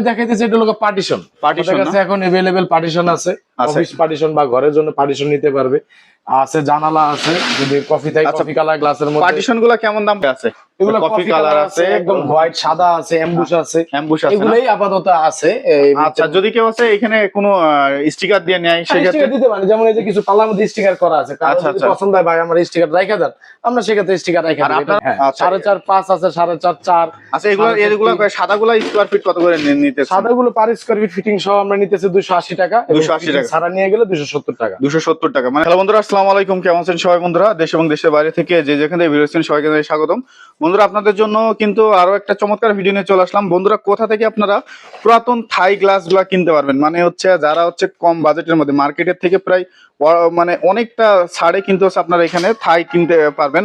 দেখাইতেছি এটা হলো পার্টিশন পার্টিশন কাছে এখন এভেলেবেল পার্টিশন আছে আছে। অফিস পার্টিশন বা ঘরের জন্য পার্টিশন নিতে পারবে আছে জানালা আছে যদি কফি থাকে আচ্ছা। কফি কালার গ্লাসের মধ্যে পার্টিশনগুলা কেমন দাম আছে এগুলো কফি কালার আছে একদম হোয়াইট সাদা আছে এমবুশ আছে অ্যাম্বুশ আছে? এগুলোই আপাতত আছে আচ্ছা যদি কেউ আছে এখানে কোনো স্টিকার দিয়ে নেয় সেক্ষেত্রে স্টিকার দিতে পারেন যেমন এই যে কিছু পাল্লার মধ্যে স্টিকার করা আছে কারও আচ্ছা, যদি আচ্ছা। পছন্দ হয় ভাই আমার স্টিকার রাখা দেন আমরা সেক্ষেত্রে স্টিকার রাখা হ্যাঁ, আচ্ছা। সাড়ে চার পাঁচ আছে সাড়ে চার চার আচ্ছা এগুলো এগুলো চারটি- সাদাগুলা স্কোয়ার ফিট কত করে নিতে সাদাগুলো পার স্কোয়ার ফিট ফিটিং সহ আমরা নিতেছি দুশো আশি টাকা 280 fitting টাকা। ছাড়া নিয়ে গেলে দুশো সত্তর টাকা। দুশো সত্তর টাকা। মানে হ্যালো বন্ধুরা, আসসালামু আলাইকুম। কেমন আছেন সবাই বন্ধুরা? দেশ এবং দেশের বাইরে থেকে যে যেখানে ভিডিও দেখছেন সবাইকে স্বাগতম। বন্ধুরা, আপনাদের জন্য কিন্তু আরও একটা চমৎকার ভিডিও নিয়ে চলে আসলাম। বন্ধুরা, কোথা থেকে আপনারা পুরাতন থাই গ্লাসগুলা কিনতে পারবেন? মানে হচ্ছে যারা হচ্ছে কম বাজেটের মধ্যে মার্কেটের থেকে প্রায় মানে অনেকটা ছাড়ে কিন্তু হচ্ছে আপনারা এখানে থাই কিনতে পারবেন।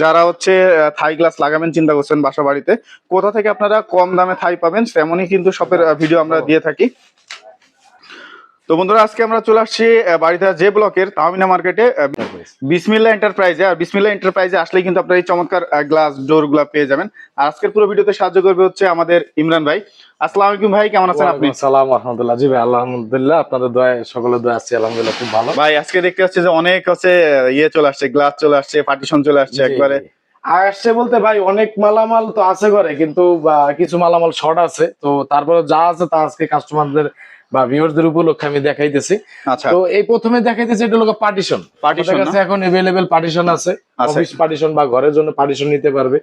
যারা হচ্ছে থাই গ্লাস লাগাবেন, চিন্তা করছেন বাসা বাড়িতে, কোথা থেকে আপনারা কম দামে থাই পাবেন তেমনই কিন্তু শপের ভিডিও আমরা দিয়ে থাকি। তো বন্ধুরা আজকে আমরা চলে আসছি বাড়িতে যে ব্লকের তাহমিনা মার্কেটে বিসমিল্লা এন্টারপ্রাইজে আর বিসমিল্লা এন্টারপ্রাইজে আসলে কিন্তু আপনার এই চমৎকার গ্লাস ডোরগুলা পেয়ে যাবেন। আর আজকের পুরো ভিডিওতে সাহায্য করবে হচ্ছে আমাদের ইমরান ভাই। আসসালামু আলাইকুম ভাই কেমন আছেন আপনি? সালাম আলহামদুলিল্লাহ। জি ভাই আলহামদুলিল্লাহ আপনাদের দয়া সকলের দয়া আছি আলহামদুলিল্লাহ খুব ভালো। ভাই আজকে দেখতে পাচ্ছি যে অনেক হচ্ছে ইয়ে চলে আসছে গ্লাস চলে আসছে পার্টিশন চলে আসছে একবারে। আসছে বলতে ভাই অনেক মালামাল তো আছে ঘরে কিন্তু কিছু মালামাল শর্ট আছে। তো তারপরে যা আছে তা আজকে কাস্টমারদের বা ভিউয়ারদের উপলক্ষে আমি দেখাইতেছি। আচ্ছা। তো এই প্রথমে দেখাইতেছি এটা হলো পার্টিশন Partition কাছে এখন এভেলেবেল পার্টিশন আছে। অফিস পার্টিশন বা ঘরের জন্য পার্টিশন নিতে পারবে।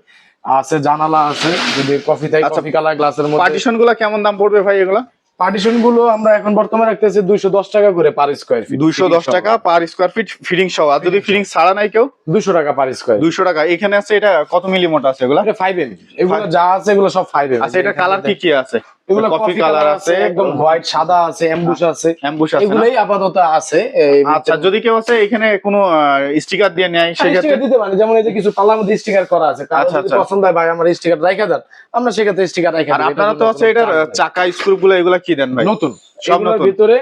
আছে জানালা আছে যদি কফি আচ্ছা। কফি কালার গ্লাসের মধ্যে। পার্টিশনগুলা কেমন দাম পড়বে ভাই এগুলা? পার্টিশনগুলো আমরা এখন বর্তমানে রাখতেছি দুইশো দশ টাকা করে পার স্কোয়ার ফিট দুইশো দশ টাকা পার স্কোয়ার ফিট ফিটিং সহ। আর যদি ফিটিং ছাড়া নাই কেউ? দুশো টাকা পার স্কোয়ার দুইশো টাকা। এখানে আছে এটা কত মিলি মোটা আছে এগুলো? ফাইভ এম এগুলো যা আছে এগুলো সব ফাইভ এম আচ্ছা এটা কালার কি কি আছে? এগুলো কফি কালার আছে একদম হোয়াইট সাদা আছে এমবুশ আছে। অ্যাম্বুশ আছে না? আপাতত আছে আচ্ছা যদি কেউ আছে এখানে কোনো স্টিকার দিয়ে নেয় সেক্ষেত্রে দিতে পারেন যেমন এই যে কিছু পাল্লার মধ্যে স্টিকার করা আছে। আচ্ছা, আচ্ছা। পছন্দ হয় ভাই আমার স্টিকার রাখা দেন। আমরা সেক্ষেত্রে স্টিকার রাখা আর আপনারা তো এটার চাকা স্ক্রু গুলো এগুলা কি দেন ভাই? নতুন। সব নতুন। ভিতরে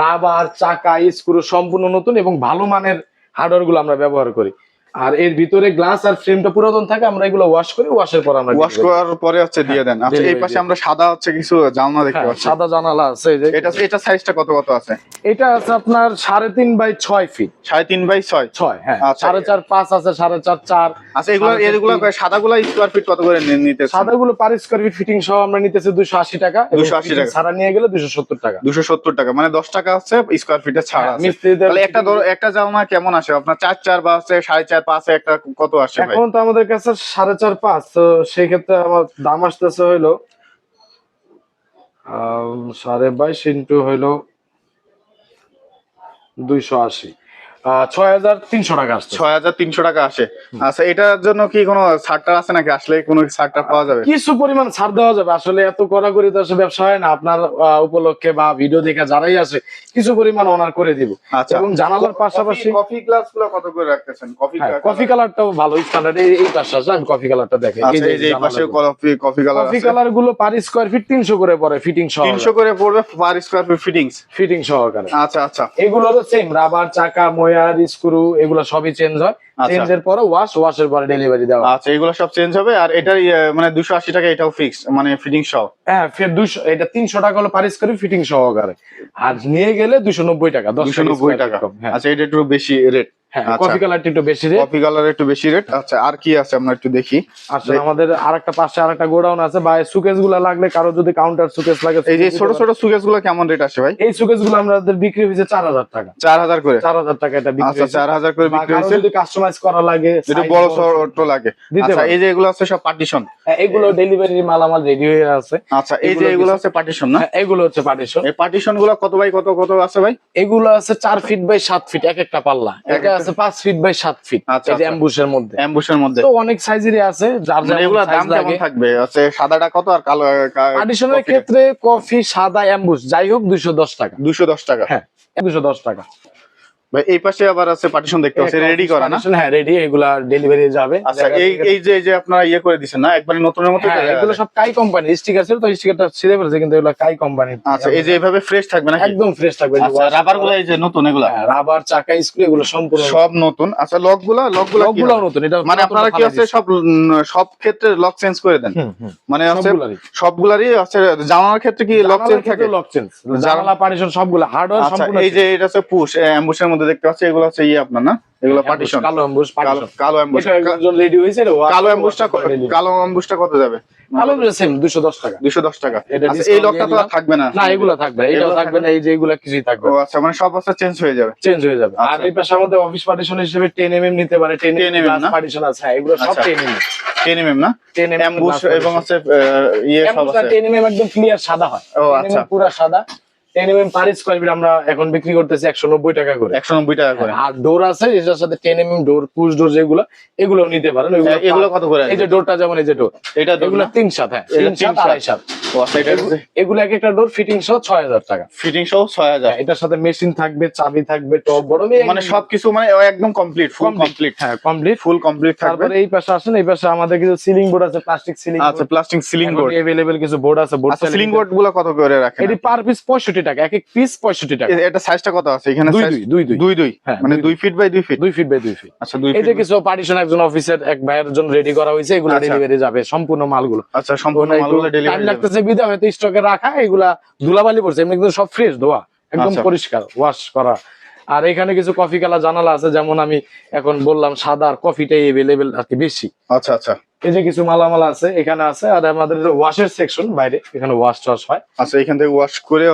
রাবার চাকা স্ক্রু সম্পূর্ণ নতুন এবং ভালো মানের হার্ডওয়্যারগুলো আমরা ব্যবহার করি। আর এর ভিতরে গ্লাস আর ফ্রেমটা পুরাতন থাকে আমরা এগুলো ওয়াশ করি ওয়াশের পর আমরা ওয়াশ করার পরে হচ্ছে দিয়ে দেন। আচ্ছা এই পাশে আমরা সাদা হচ্ছে কিছু জানলা দেখতে হ্যাঁ, পাচ্ছি। সাদা জানালা আছে এই যে এটা এটা সাইজটা কত কত আছে? এটা আছে আপনার 3.5 বাই 6 ফিট 3.5 বাই 6 6 হ্যাঁ আচ্ছা, 4.5 5 আছে 4.5 4 আচ্ছা এগুলো এগুলো সাদাগুলো স্কয়ার ফিট কত করে নিতে সাদাগুলো পার স্কয়ার ফিট ফিটিং সহ আমরা নিতেছে 280 টাকা 280 টাকা। সারা নিয়ে গেলে 270 টাকা। 270 টাকা। মানে 10 টাকা আছে স্কয়ার ফিটে ছাড় হ্যাঁ, আছে। তাহলে একটা একটা জানলা কেমন আসে আপনার 4 4 বা আছে 4.5 প্রায় পাঁচে একটা কত আসে এখন তো আমাদের কাছে সাড়ে চার পাঁচ, তো সেই ক্ষেত্রে আমার দাম আসতেছে হইল সাড়ে বাইশ ইন্টু হইল দুইশো আশি। ছয় হাজার তিনশো টাকা আসছে। ছয় হাজার তিনশো টাকা আসে। আচ্ছা এটার জন্য কি কোনো ছাড়টার আছে নাকি? আসলে কোনো ছাড়টা পাওয়া যাবে? কিছু পরিমাণ ছাড় দেওয়া যাবে। আসলে এত কড়াকড়ি তো আসলে ব্যবসা হয় না। আপনার উপলক্ষে বা ভিডিও দেখে যারাই আসে কিছু পরিমাণ অনার করে দিব। আচ্ছা। এবং জানালার পাশাপাশি কফি গ্লাসগুলো কত করে রাখতেছেন? কফি কফি কালারটাও ভালো। স্ট্যান্ডার্ড এই এই পাশে আছে আমি কফি কালারটা দেখে এই যে পাশে কফি কফি কালার কফি কালারগুলো পার স্কোয়ার ফিট তিনশো করে পড়ে ফিটিং সহ। করে পড়বে per square feet fittings fitting সহকারে। আচ্ছা আচ্ছা। এগুলো তো সেম রাবার চাকা ময়ার স্ক্রু এগুলো সবই চেঞ্জ হয়। চেঞ্জ চেঞ্জের পরে ওয়াশ ওয়াশের পরে ডেলিভারি দেওয়া। আচ্ছা এগুলো সব চেঞ্জ হবে। আর এটার ইয়ে, মানে দুশো আশি টাকা এটাও ফিক্স মানে ফিটিং সহ। হ্যাঁ ফের দুশো এটা তিনশো টাকা হলো পার করে ফিটিং সহকারে। আর নিয়ে গেলে দুশো নব্বই টাকা দশ দুশো নব্বই টাকা। হ্যাঁ। আচ্ছা এটা একটু বেশি রেট হ্যাঁ আচ্ছা। কফি কালারটা একটু বেশি রে কফি কালার একটু বেশি রেট আচ্ছা আর কি আছে আমরা একটু দেখি। আসলে আমাদের আরেকটা পাশে আরেকটা গোডাউন আছে। বা সুকেসগুলা লাগলে কারও যদি কাউন্টার সুকেস লাগে এই যে ছোট ছোট সুকেসগুলো কেমন রেট আসে ভাই? এই সুকেসগুলো আমাদের বিক্রি হয়েছে চার হাজার টাকা। চার হাজার করে? চার হাজার টাকা এটা বিক্রি আচ্ছা হয়েছে। চার হাজার করে বিক্রি হয়েছে? যদি কাস্টমাইজ করা লাগে size বড় ছোট লাগে। আচ্ছা এই যে এগুলো আছে সব পার্টিশন এগুলো ডেলিভারি মালামাল রেডি হয়ে আছে। আচ্ছা এই যে এগুলো এগুলো হচ্ছে পার্টিশন না? হ্যাঁ, এগুলো হচ্ছে পার্টিশন এই পার্টিশনগুলো কত বাই কত কত আছে ভাই? এগুলো আছে চার ফিট বাই সাত ফিট এক একটা পাল্লা। এটা আছে পাঁচ ফিট বাই সাত ফিট আচ্ছা, যে আচ্ছা। অ্যাম্বুশের মধ্যে। অ্যাম্বুশের মধ্যে। তো অনেক সাইজেরই আছে যার মানে এগুলোর দাম কেমন থাকবে? হচ্ছে সাদাটা কত আর কালো পার্টিশনের ক্ষেত্রে কফি সাদা অ্যাম্বুশ যাই হোক দুইশো দশ টাকা। দুশো দশ টাকা। হ্যাঁ দুশো দশ টাকা। ভাই এই পাশে আবার আছে পার্টিশন দেখতে পাচ্ছি রেডি করা না? হ্যাঁ রেডি এগুলা ডেলিভারি যাবে। আচ্ছা এই এই যে এই যে আপনারা ইয়ে করে দিচ্ছেন না একবারে নতুনের মতো এগুলো সব কাই কোম্পানি স্টিকার ছিল তো স্টিকারটা ছিঁড়ে ফেলেছে কিন্তু এগুলো কাই কোম্পানি আচ্ছা এই যে এইভাবে ফ্রেশ থাকবে না একদম ফ্রেশ থাকবে আচ্ছা রাবারগুলো এই যে নতুন এগুলা? রাবার চাকা স্ক্রু এগুলো সম্পূর্ণ সব নতুন। আচ্ছা লকগুলা লকগুলা কি সবগুলো নতুন এটা মানে আপনারা কি হচ্ছে সব সব ক্ষেত্রে লক চেঞ্জ করে দেন? মানে সবগুলারই। হচ্ছে জানানোর ক্ষেত্রে কি লক চেঞ্জ থাকে? Lock change. জানালা পার্টিশন সবগুলো হার্ডওয়্যার সম্পূর্ণ এই যে এটা হচ্ছে পুশ অ্যাম্বুশের মধ্যে দেখতে পাচ্ছি এগুলো হচ্ছে ইয়ে আপনার না? এগুলো পার্টিশন কালো অ্যাম্বুশ কালো পার্টিশন কালো অ্যাম্বুশ এটা একজন রেডি হয়েছে এটা wash কালো অ্যাম্বুশটা। কালো অ্যাম্বুশটা কত যাবে? কালো সেম 210 টাকা। দুশো দশ টাকা। আচ্ছা, এই লকটা তো আর থাকবে না। না এগুলো থাকবে এটাও থাকবে না এই যে এগুলো কিছুই থাকবে ও আচ্ছা মানে সব বস্তা চেঞ্জ হয়ে যাবে। চেঞ্জ হয়ে যাবে। আর আচ্ছা। এই পাশে আমাদের অফিস পার্টিশন হিসেবে 10 এমএম নিতে পারে 10 10 এমএম mm না? পার্টিশন আছে হ্যাঁ এগুলো সব আচ্ছা। 10 এমএম টেন এমএম না? 10 এমএম অ্যাম্বুশ এবং হচ্ছে আহ, ইয়ে সব আছে। 10 এমএম একদম ক্লিয়ার সাদা হয়। ও, আচ্ছা। mm পুরো সাদা। 10 এম পার স্কয়ার ফিট আমরা এখন বিক্রি করতেছি 190 টাকা করে। একশো নব্বই টাকা করে। আর ডোর আছে এটার সাথে 10 এমএম ডোর পুশ ডোর যেগুলো এগুলো নিতে পারেন। এগুলো কত করে? এই যে ডোরটা যেমন এই যে ডোর এটা এগুলো তিন সাত হ্যাঁ তিন সাত। আড়াই এগুলো এক একটা ডোর ফিটিং সহ ছয় হাজার টাকা। ফিটিং সহ ছয় হাজার। এটার সাথে মেশিন থাকবে চাবি থাকবে টপ বড় মানে সবকিছু মানে একদম কমপ্লিট ফুল কমপ্লিট হ্যাঁ কমপ্লিট ফুল কমপ্লিট তারপরে এই পাশে আসেন এই পাশে আমাদের কিছু সিলিং বোর্ড আছে প্লাস্টিক সিলিং আচ্ছা প্লাস্টিক সিলিং বোর্ড কিছু বোর্ড আছে বোর্ড আচ্ছা সিলিং বোর্ডগুলো কত করে রাখেন এটি পার পিস পঁয়ষট্টি টাকা এক এক পিস পঁয়ষট্টি টাকা। এ- এটা সাইজটা কত আছে? এখানে দুই দুই দুই দুই। দুই হ্যাঁ, মানে ফিট বাই দুই। ফিট দুই ফিট বাই দুই ফিট আচ্ছা দুই ফিট কিছু পার্টিশন একজন অফিসের এক ভাইয়ের জন্য রেডি করা হয়েছে এগুলো আচ্ছা। ডেলিভারি যাবে সম্পূর্ণ মালগুলো। আচ্ছা সম্পূর্ণ মালগুলো ডেলিভারি লাগতেছে বিদা হয়তো স্টকে রাখা এগুলা ধুলাবালি পড়ছে এমনি কিন্তু সব ফ্রেশ ধোয়া একদম আচ্ছা। পরিষ্কার ওয়াশ করা। আর এখানে কিছু কফি কালা জানালা আছে যেমন আমি এখন বললাম সাদা আর কফিটাই এভেলেবেল আর কি বেশি। আচ্ছা আচ্ছা। এই যে কিছু মালামাল আছে এখানে আছে আর আমাদের ওয়াশের সেকশন বাইরে এখানে ওয়াশ টাশ হয়। আচ্ছা এখান থেকে ওয়াশ করে